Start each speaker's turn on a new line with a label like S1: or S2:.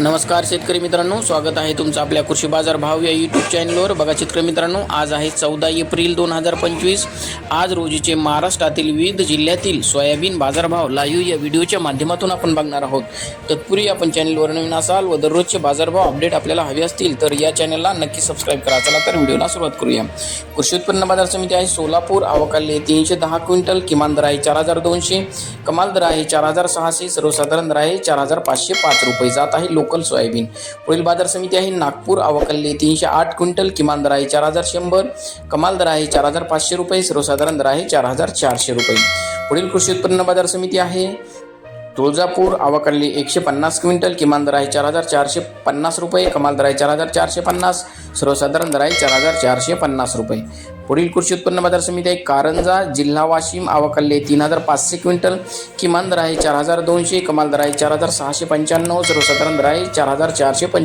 S1: नमस्कार शेतकरी मित्रांनो स्वागत आहे तुमचं आपल्या कृषी बाजार भाव या यूट्यूब चॅनलवर बघा शेतकरी मित्रांनो आज आहे चौदा एप्रिल दोन हजार पंचवीस. आज रोजीचे महाराष्ट्रातील विविध जिल्ह्यातील सोयाबीन बाजारभाव लाईव्ह या व्हिडिओच्या माध्यमातून आपण बघणार आहोत. तत्पूर्वी आपण चॅनलवर नवीन असाल व दररोजचे बाजारभाव अपडेट आपल्याला हवे असतील तर या चॅनलला नक्की सबस्क्राईब करा. चला तर व्हिडिओला सुरुवात करूया. कृषी उत्पन्न बाजार समिती आहे सोलापूर. आवकाले तीनशे दहा क्विंटल किमान दर आहे चार हजार दोनशे कमाल दर आहे चार हजार सहाशे सर्वसाधारण दर आहे चार हजार पाचशे पाच रुपये. जात आहे लोक लोकल सोयाबीन. पुढील बाजार समिती आहे नागपूर अवकल्ली तीनशे आठ क्विंटल किमान दर आहे चार हजार शंभर कमाल दर आहे चार हजार पाचशे रुपये सर्वसाधारण दर आहे चार हजार चारशे रुपये. पुढील कृषी उत्पन्न बाजार समिती आहे तुळजापूर आवाकल्ली एकशे पन्नास क्विंटल किमान दर आहे चार हजार चारशे पन्नास रुपये कमाल दर आहे चार हजार चारशे पन्नास सर्वसाधारण दर आहे चार हजार चारशे पन्नास रुपये. पुढील कृषी उत्पन्न बाजार समिती आहे कारंजा जिल्हा वाशिम आवाकल्ले तीन हजार पाचशे क्विंटल किमान दर आहे चार हजार दोनशे कमाल दर आहे चार हजार सहाशे पंच्याण्णव सर्वसाधारण दर आहे चार हजार चारशे पंच